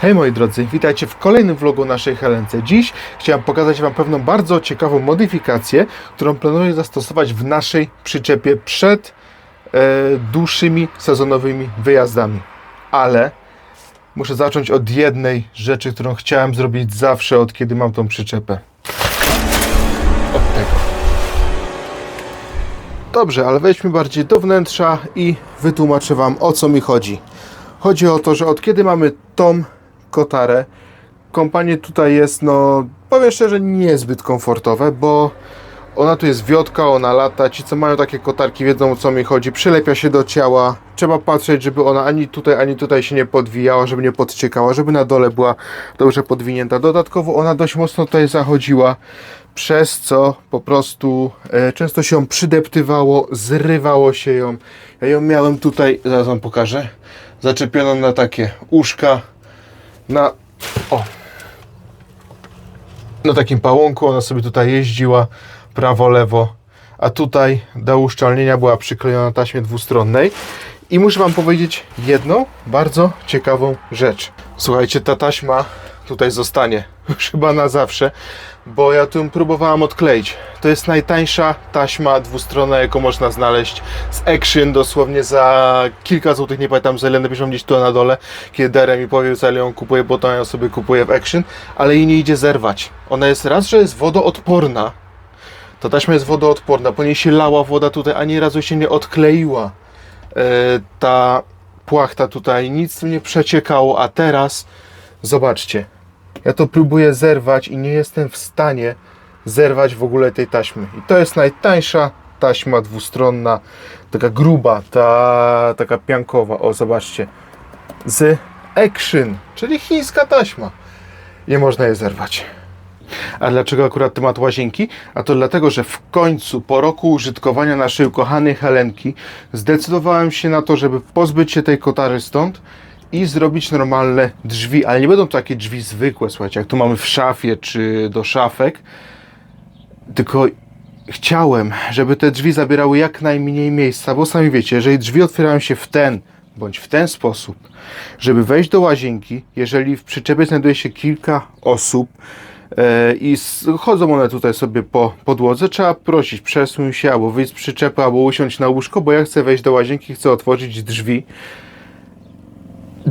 Hej moi drodzy, witajcie w kolejnym vlogu naszej Helence. Dziś chciałem pokazać Wam pewną bardzo ciekawą modyfikację, którą planuję zastosować w naszej przyczepie przed e, dłuższymi sezonowymi wyjazdami. Ale muszę zacząć od jednej rzeczy, którą chciałem zrobić zawsze, od kiedy mam tą przyczepę. Od tego. Dobrze, ale wejdźmy bardziej do wnętrza i wytłumaczę Wam o co mi chodzi. Chodzi o to, że od kiedy mamy tą kotarę, kompanie tutaj jest, no powiem szczerze, niezbyt komfortowe, bo ona tu jest wiotka, ona lata, ci co mają takie kotarki wiedzą o co mi chodzi, przylepia się do ciała, trzeba patrzeć, żeby ona ani tutaj, ani tutaj się nie podwijała, żeby nie podciekała, żeby na dole była dobrze podwinięta. Dodatkowo ona dość mocno tutaj zachodziła, przez co po prostu e, często się ją przydeptywało, zrywało się ją. Ja ją miałem tutaj, zaraz wam pokażę, zaczepioną na takie uszka, na o, na takim pałąku, ona sobie tutaj jeździła prawo, lewo, a tutaj do uszczelnienia była przyklejona na taśmie dwustronnej. I muszę Wam powiedzieć jedną bardzo ciekawą rzecz. Słuchajcie, ta taśma tutaj zostanie już chyba na zawsze, bo ja tu próbowałam odkleić. To jest najtańsza taśma dwustronna, jaką można znaleźć z Action, dosłownie za kilka złotych, nie pamiętam za ile, napiszą gdzieś tu na dole, kiedy Darren mi powie, za ile ją kupuję, bo to ja sobie kupuję w Action, ale jej nie idzie zerwać. Ona jest raz, że jest wodoodporna, ta taśma jest wodoodporna, po niej się lała woda tutaj, ani razu się nie odkleiła e, ta płachta tutaj, nic nie przeciekało, a teraz zobaczcie, ja to próbuję zerwać i nie jestem w stanie zerwać w ogóle tej taśmy. I to jest najtańsza taśma dwustronna, taka gruba, ta taka piankowa, o zobaczcie, z Action, czyli chińska taśma. Nie można jej zerwać. A dlaczego akurat temat łazienki? A to dlatego, że w końcu po roku użytkowania naszej ukochanej Helenki zdecydowałem się na to, żeby pozbyć się tej kotary stąd i zrobić normalne drzwi, ale nie będą to takie drzwi zwykłe, słuchajcie, jak tu mamy w szafie czy do szafek, tylko chciałem, żeby te drzwi zabierały jak najmniej miejsca, bo sami wiecie, jeżeli drzwi otwierają się w ten bądź w ten sposób, żeby wejść do łazienki, jeżeli w przyczepie znajduje się kilka osób e, i chodzą one tutaj sobie po podłodze, trzeba prosić, przesuń się, albo wyjść z przyczepy, albo usiąść na łóżko, bo ja chcę wejść do łazienki, chcę otworzyć drzwi.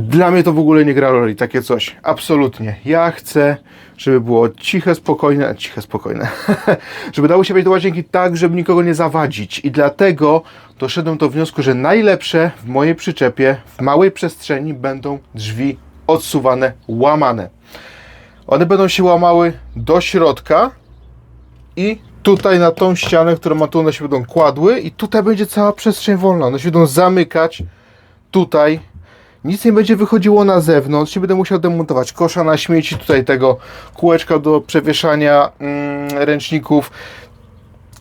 Dla mnie to w ogóle nie gra roli, takie coś. Absolutnie. Ja chcę, żeby było ciche, spokojne, ciche, spokojne. żeby dało się wejść do łazienki tak, żeby nikogo nie zawadzić. I dlatego doszedłem do wniosku, że najlepsze w mojej przyczepie, w małej przestrzeni będą drzwi odsuwane, łamane. One będą się łamały do środka i tutaj na tą ścianę, którą ma tu, one się będą kładły i tutaj będzie cała przestrzeń wolna. One się będą zamykać tutaj nic nie będzie wychodziło na zewnątrz, nie będę musiał demontować kosza na śmieci, tutaj tego kółeczka do przewieszania mm, ręczników.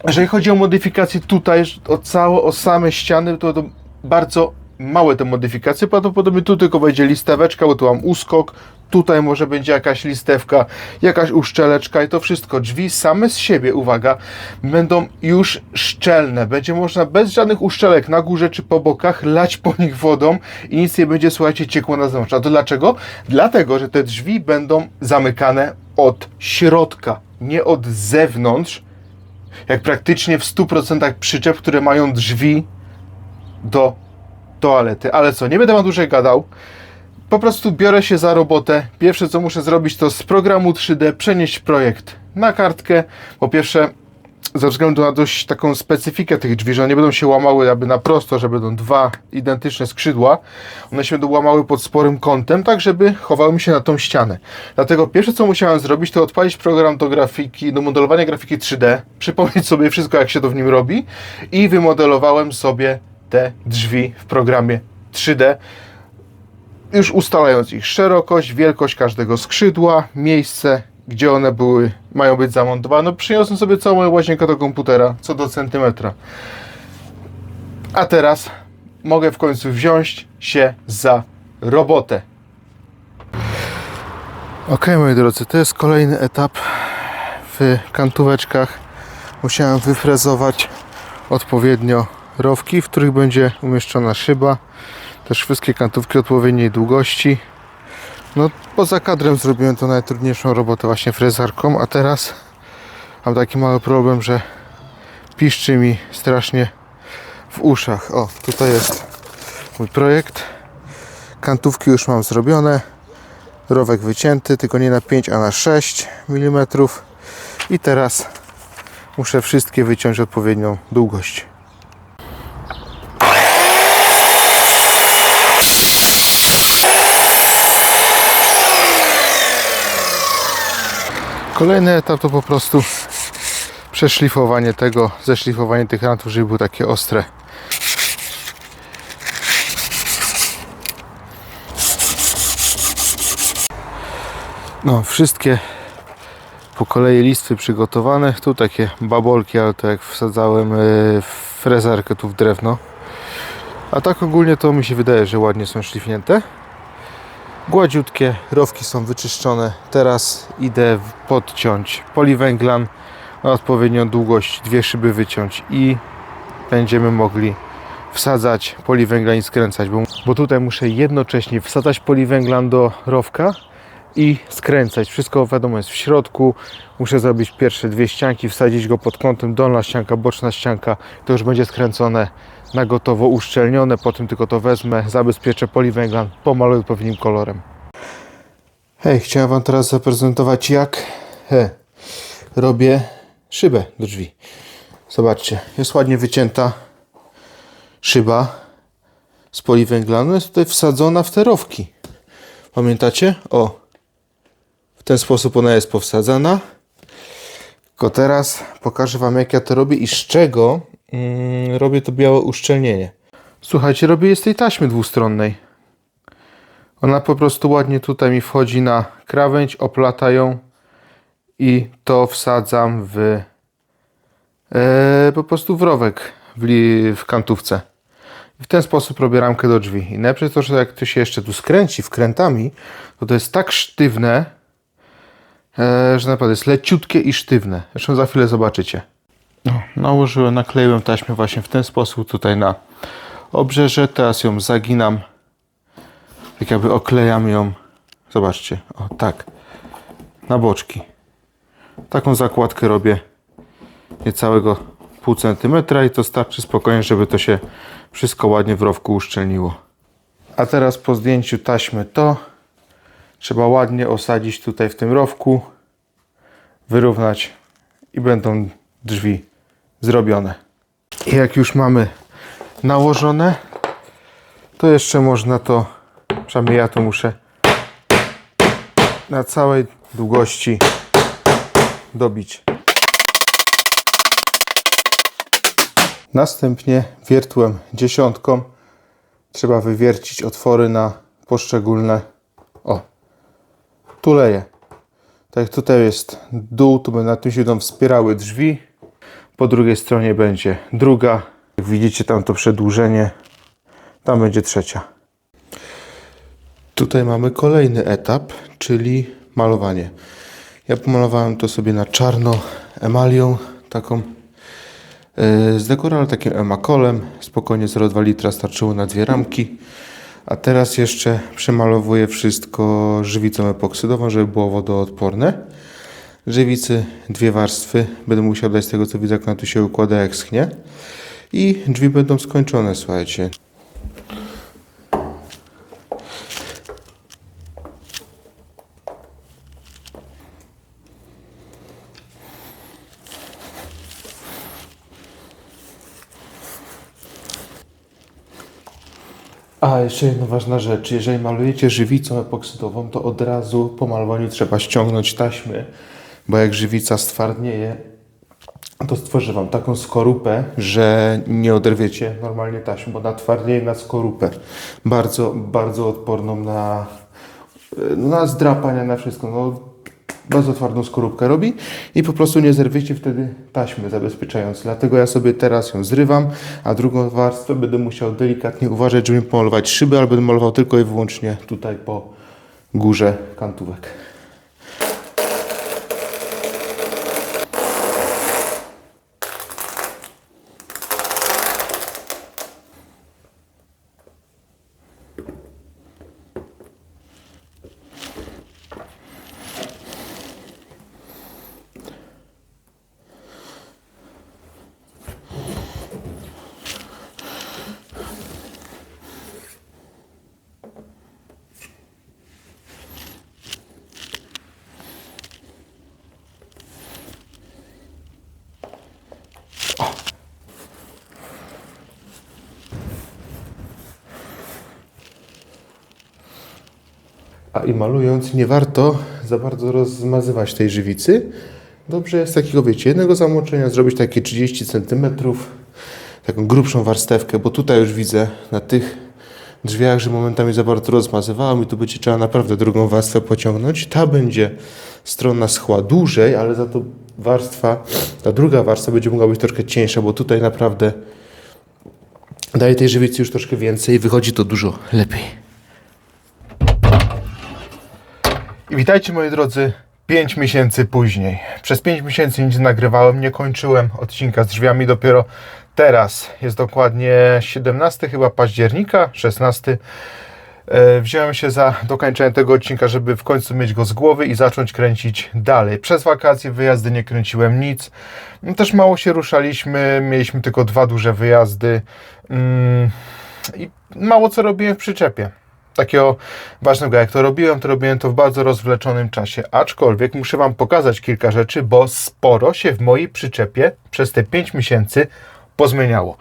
Jeżeli chodzi o modyfikacje tutaj, o całe, o same ściany, to, to bardzo małe te modyfikacje, prawdopodobnie tu tylko będzie listeweczka, bo tu mam uskok, tutaj może będzie jakaś listewka, jakaś uszczeleczka i to wszystko. Drzwi same z siebie, uwaga, będą już szczelne. Będzie można bez żadnych uszczelek na górze czy po bokach lać po nich wodą i nic nie będzie, słuchajcie, ciekło na zewnątrz. A to dlaczego? Dlatego, że te drzwi będą zamykane od środka, nie od zewnątrz, jak praktycznie w 100% przyczep, które mają drzwi do toalety. Ale co, nie będę wam dłużej gadał. Po prostu biorę się za robotę. Pierwsze co muszę zrobić to z programu 3D przenieść projekt na kartkę. Po pierwsze ze względu na dość taką specyfikę tych drzwi, że one nie będą się łamały aby na prosto, że będą dwa identyczne skrzydła. One się będą łamały pod sporym kątem, tak żeby chowały mi się na tą ścianę. Dlatego pierwsze co musiałem zrobić to odpalić program do grafiki, do modelowania grafiki 3D, przypomnieć sobie wszystko jak się to w nim robi i wymodelowałem sobie te drzwi w programie 3D już ustalając ich szerokość, wielkość każdego skrzydła, miejsce, gdzie one były, mają być zamontowane. Przyniosłem sobie całą moją łazienkę do komputera, co do centymetra. A teraz mogę w końcu wziąć się za robotę. Ok, moi drodzy, to jest kolejny etap w kantóweczkach. Musiałem wyfrezować odpowiednio rowki, w których będzie umieszczona szyba. Też wszystkie kantówki odpowiedniej długości. No, poza kadrem zrobiłem to najtrudniejszą robotę właśnie frezarką, a teraz mam taki mały problem, że piszczy mi strasznie w uszach. O, tutaj jest mój projekt. Kantówki już mam zrobione. Rowek wycięty, tylko nie na 5, a na 6 mm. I teraz muszę wszystkie wyciąć odpowiednią długość. Kolejny etap to po prostu przeszlifowanie tego, zeszlifowanie tych rantów, żeby były takie ostre. No, wszystkie po kolei listwy przygotowane. Tu takie babolki, ale to jak wsadzałem yy, frezarkę tu w drewno. A tak ogólnie to mi się wydaje, że ładnie są szlifnięte. Gładziutkie, rowki są wyczyszczone. Teraz idę podciąć poliwęglan na odpowiednią długość, dwie szyby wyciąć i będziemy mogli wsadzać poliwęglan i skręcać, bo, bo tutaj muszę jednocześnie wsadzać poliwęglan do rowka i skręcać. Wszystko wiadomo jest w środku. Muszę zrobić pierwsze dwie ścianki, wsadzić go pod kątem, dolna ścianka, boczna ścianka. To już będzie skręcone na gotowo, uszczelnione. Potem tylko to wezmę, zabezpieczę poliwęglan, pomaluję odpowiednim kolorem. Hej, chciałem Wam teraz zaprezentować jak he, robię szybę do drzwi. Zobaczcie, jest ładnie wycięta szyba z poliwęglanu. Jest tutaj wsadzona w te rowki. Pamiętacie? O, w ten sposób ona jest powsadzana. Tylko teraz pokażę Wam, jak ja to robię i z czego mm, robię to białe uszczelnienie. Słuchajcie, robię je z tej taśmy dwustronnej. Ona po prostu ładnie tutaj mi wchodzi na krawędź, oplata ją i to wsadzam w e, po prostu w rowek w, li, w kantówce. W ten sposób robię ramkę do drzwi. I najlepsze to, że jak to się jeszcze tu skręci wkrętami, to to jest tak sztywne, e, że naprawdę jest leciutkie i sztywne. Zresztą za chwilę zobaczycie. No, nałożyłem, nakleiłem taśmę właśnie w ten sposób tutaj na obrzeże. Teraz ją zaginam. Tak jakby oklejam ją. Zobaczcie, o tak. Na boczki. Taką zakładkę robię niecałego pół centymetra i to starczy spokojnie, żeby to się wszystko ładnie w rowku uszczelniło. A teraz po zdjęciu taśmy to trzeba ładnie osadzić tutaj w tym rowku, wyrównać i będą drzwi zrobione. I jak już mamy nałożone, to jeszcze można to, przynajmniej ja to muszę na całej długości dobić. Następnie wiertłem dziesiątką trzeba wywiercić otwory na poszczególne. O, tuleje. Tak tutaj jest dół, tu będą na tym się będą wspierały drzwi. Po drugiej stronie będzie druga. Jak widzicie tam to przedłużenie, tam będzie trzecia. Tutaj mamy kolejny etap, czyli malowanie. Ja pomalowałem to sobie na czarno emalią, taką Yy, Z dekorem takim emakolem, spokojnie 0,2 litra starczyło na dwie ramki. A teraz jeszcze przemalowuję wszystko żywicą epoksydową, żeby było wodoodporne. Żywicy dwie warstwy, będę musiał dać z tego co widzę, jak ona tu się układa, jak schnie. I drzwi będą skończone, słuchajcie. A jeszcze jedna ważna rzecz. Jeżeli malujecie żywicą epoksydową, to od razu po malowaniu trzeba ściągnąć taśmy, bo jak żywica stwardnieje, to stworzy Wam taką skorupę, że nie oderwiecie normalnie taśmy, bo natwardnieje na skorupę. Bardzo, bardzo odporną na, na zdrapania, na wszystko. No, bardzo twardą skorupkę robi i po prostu nie zerwiecie wtedy taśmy zabezpieczając. Dlatego ja sobie teraz ją zrywam, a drugą warstwę będę musiał delikatnie uważać, żeby nie pomalować szyby, ale będę malował tylko i wyłącznie tutaj po górze kantówek. A i malując, nie warto za bardzo rozmazywać tej żywicy. Dobrze jest takiego, wiecie, jednego zamoczenia zrobić takie 30 cm, taką grubszą warstewkę, bo tutaj już widzę na tych drzwiach, że momentami za bardzo rozmazywałem i tu będzie trzeba naprawdę drugą warstwę pociągnąć. Ta będzie strona schła dłużej, ale za to warstwa, ta druga warstwa będzie mogła być troszkę cieńsza, bo tutaj naprawdę daje tej żywicy już troszkę więcej i wychodzi to dużo lepiej. I witajcie moi drodzy, 5 miesięcy później. Przez 5 miesięcy nic nagrywałem, nie kończyłem odcinka z drzwiami, dopiero teraz, jest dokładnie 17 chyba października, 16. E, Wziąłem się za dokończenie tego odcinka, żeby w końcu mieć go z głowy i zacząć kręcić dalej. Przez wakacje wyjazdy nie kręciłem nic. No, Też mało się ruszaliśmy, mieliśmy tylko dwa duże wyjazdy mm, i mało co robiłem w przyczepie takiego ważnego. Jak to robiłem, to robiłem to w bardzo rozwleczonym czasie. Aczkolwiek muszę Wam pokazać kilka rzeczy, bo sporo się w mojej przyczepie przez te 5 miesięcy pozmieniało.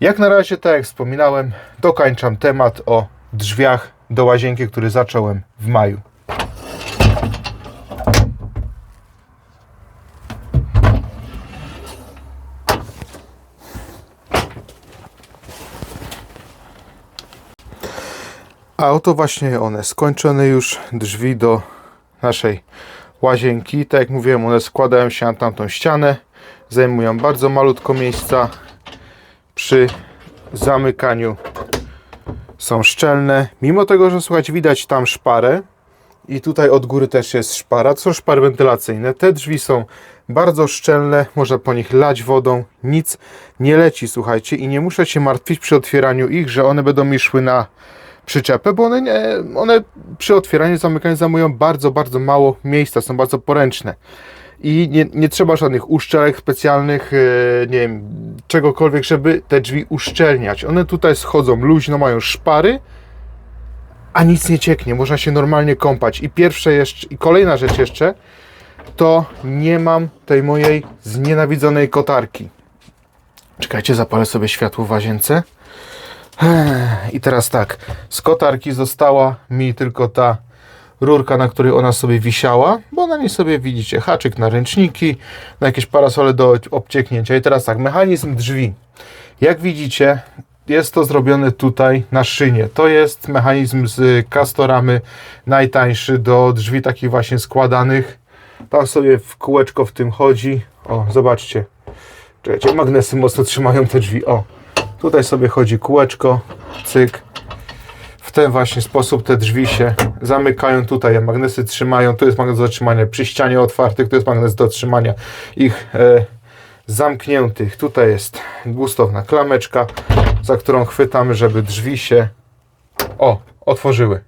Jak na razie, tak jak wspominałem, dokończam temat o drzwiach do łazienki, który zacząłem w maju. A oto właśnie one, skończone już drzwi do naszej łazienki. Tak jak mówiłem, one składają się na tamtą ścianę, zajmują bardzo malutko miejsca. Przy zamykaniu są szczelne. Mimo tego, że słuchajcie, widać tam szparę i tutaj od góry też jest szpara, to są szpary wentylacyjne. Te drzwi są bardzo szczelne, można po nich lać wodą, nic nie leci, słuchajcie, i nie muszę się martwić przy otwieraniu ich, że one będą mi szły na przyczepę, bo one, nie, one przy otwieraniu, zamykaniu zajmują bardzo, bardzo mało miejsca, są bardzo poręczne. I nie, nie trzeba żadnych uszczelek specjalnych, e, nie wiem, czegokolwiek, żeby te drzwi uszczelniać. One tutaj schodzą luźno, mają szpary, a nic nie cieknie, można się normalnie kąpać. I pierwsze jeszcze, i kolejna rzecz jeszcze, to nie mam tej mojej znienawidzonej kotarki. Czekajcie, zapalę sobie światło w łazience. I teraz tak, z kotarki została mi tylko ta rurka, na której ona sobie wisiała, bo na niej sobie widzicie haczyk na ręczniki, na jakieś parasole do obcieknięcia. I teraz tak, mechanizm drzwi. Jak widzicie, jest to zrobione tutaj na szynie. To jest mechanizm z Castoramy najtańszy do drzwi takich właśnie składanych. Tam sobie w kółeczko w tym chodzi. O, zobaczcie. Czekajcie, magnesy mocno trzymają te drzwi. O, Tutaj sobie chodzi kółeczko, cyk. W ten właśnie sposób te drzwi się zamykają. Tutaj magnesy trzymają. Tu jest magnes do trzymania przy ścianie otwartych. Tu jest magnes do trzymania ich e, zamkniętych. Tutaj jest gustowna klameczka, za którą chwytamy, żeby drzwi się o, otworzyły.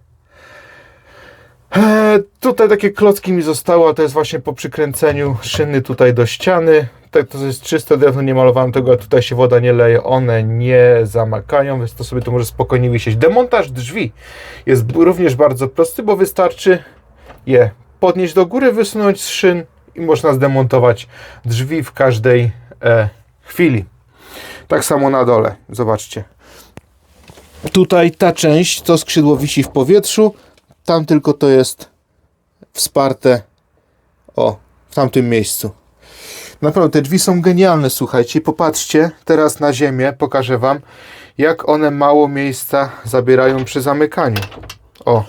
E, tutaj takie klocki mi zostało, to jest właśnie po przykręceniu szyny tutaj do ściany. Tak, to jest czyste drewno, nie malowałem tego, tutaj się woda nie leje, one nie zamakają, więc to sobie to może spokojnie wisieć. Demontaż drzwi jest również bardzo prosty, bo wystarczy je podnieść do góry, wysunąć z szyn i można zdemontować drzwi w każdej e, chwili. Tak samo na dole, zobaczcie. Tutaj ta część, to skrzydło wisi w powietrzu, tam tylko to jest wsparte o, w tamtym miejscu. Naprawdę, te drzwi są genialne, słuchajcie. Popatrzcie teraz na ziemię, pokażę Wam, jak one mało miejsca zabierają przy zamykaniu. O,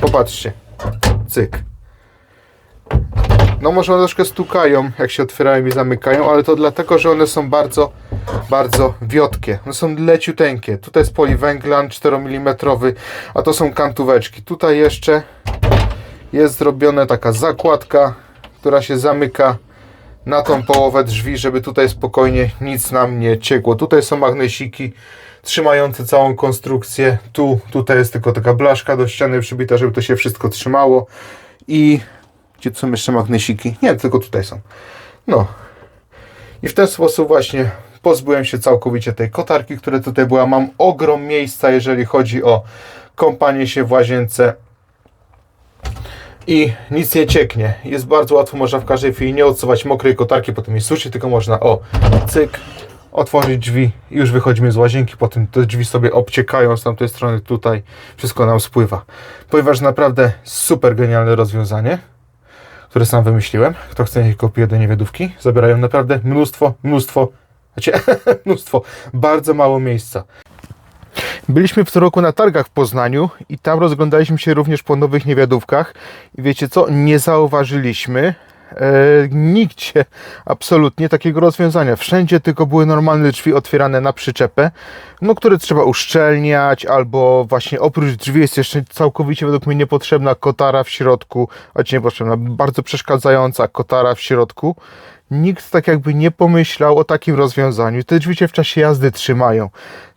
popatrzcie. Cyk. No może one troszkę stukają, jak się otwierają i zamykają, ale to dlatego, że one są bardzo, bardzo wiotkie. One są leciuteńkie. Tutaj jest poliwęglan 4 mm, a to są kantóweczki. Tutaj jeszcze jest zrobiona taka zakładka, która się zamyka na tą połowę drzwi, żeby tutaj spokojnie nic nam nie ciekło. Tutaj są magnesiki trzymające całą konstrukcję. Tu, tutaj jest tylko taka blaszka do ściany przybita, żeby to się wszystko trzymało. I gdzie są jeszcze magnesiki? Nie, tylko tutaj są. No. I w ten sposób właśnie pozbyłem się całkowicie tej kotarki, która tutaj była. Mam ogrom miejsca, jeżeli chodzi o kąpanie się w łazience i nic nie cieknie. Jest bardzo łatwo, można w każdej chwili nie odsuwać mokrej kotarki, potem jej sushi, tylko można o, cyk, otworzyć drzwi i już wychodzimy z łazienki, potem te drzwi sobie obciekają z tamtej strony tutaj, wszystko nam spływa. Że naprawdę super genialne rozwiązanie, które sam wymyśliłem. Kto chce, niech kopiuje do niewiadówki. Zabierają naprawdę mnóstwo, mnóstwo, znaczy mnóstwo, bardzo mało miejsca. Byliśmy w tym roku na targach w Poznaniu i tam rozglądaliśmy się również po nowych niewiadówkach. I wiecie co? Nie zauważyliśmy e, nigdzie absolutnie takiego rozwiązania. Wszędzie tylko były normalne drzwi otwierane na przyczepę, no, które trzeba uszczelniać, albo właśnie oprócz drzwi jest jeszcze całkowicie według mnie niepotrzebna kotara w środku, choć niepotrzebna, bardzo przeszkadzająca kotara w środku. Nikt tak jakby nie pomyślał o takim rozwiązaniu. Te drzwi się w czasie jazdy trzymają.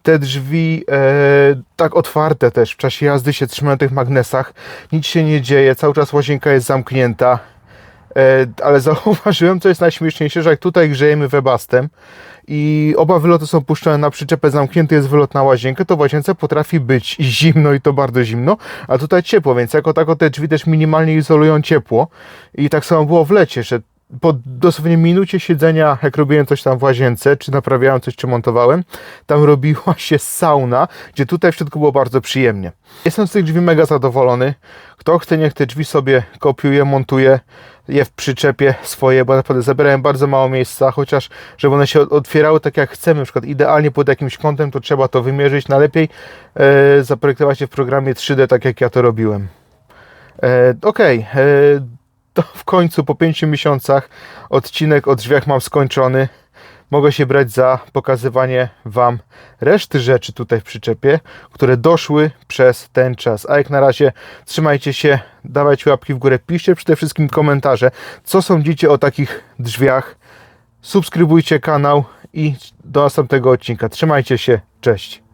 Te drzwi e, tak otwarte też w czasie jazdy się trzymają tych magnesach. Nic się nie dzieje, cały czas łazienka jest zamknięta. E, ale zauważyłem, co jest najśmieszniejsze, że jak tutaj grzejemy webastem i oba wyloty są puszczone na przyczepę, zamknięty jest wylot na łazienkę, to w łazience potrafi być zimno i to bardzo zimno, a tutaj ciepło, więc jako tako te drzwi też minimalnie izolują ciepło i tak samo było w lecie, że po dosłownie minucie siedzenia, jak robiłem coś tam w łazience, czy naprawiałem coś, czy montowałem, tam robiła się sauna, gdzie tutaj w środku było bardzo przyjemnie. Jestem z tych drzwi mega zadowolony. Kto chce, niech te drzwi sobie kopiuje, montuje je w przyczepie swoje, bo naprawdę zabierałem bardzo mało miejsca, chociaż żeby one się otwierały tak jak chcemy, na przykład idealnie pod jakimś kątem, to trzeba to wymierzyć, najlepiej e, zaprojektować je w programie 3D, tak jak ja to robiłem. E, e, to w końcu po 5 miesiącach odcinek o drzwiach mam skończony. Mogę się brać za pokazywanie Wam reszty rzeczy tutaj w przyczepie, które doszły przez ten czas. A jak na razie trzymajcie się, dawajcie łapki w górę, piszcie przede wszystkim komentarze, co sądzicie o takich drzwiach. Subskrybujcie kanał i do następnego odcinka. Trzymajcie się, cześć.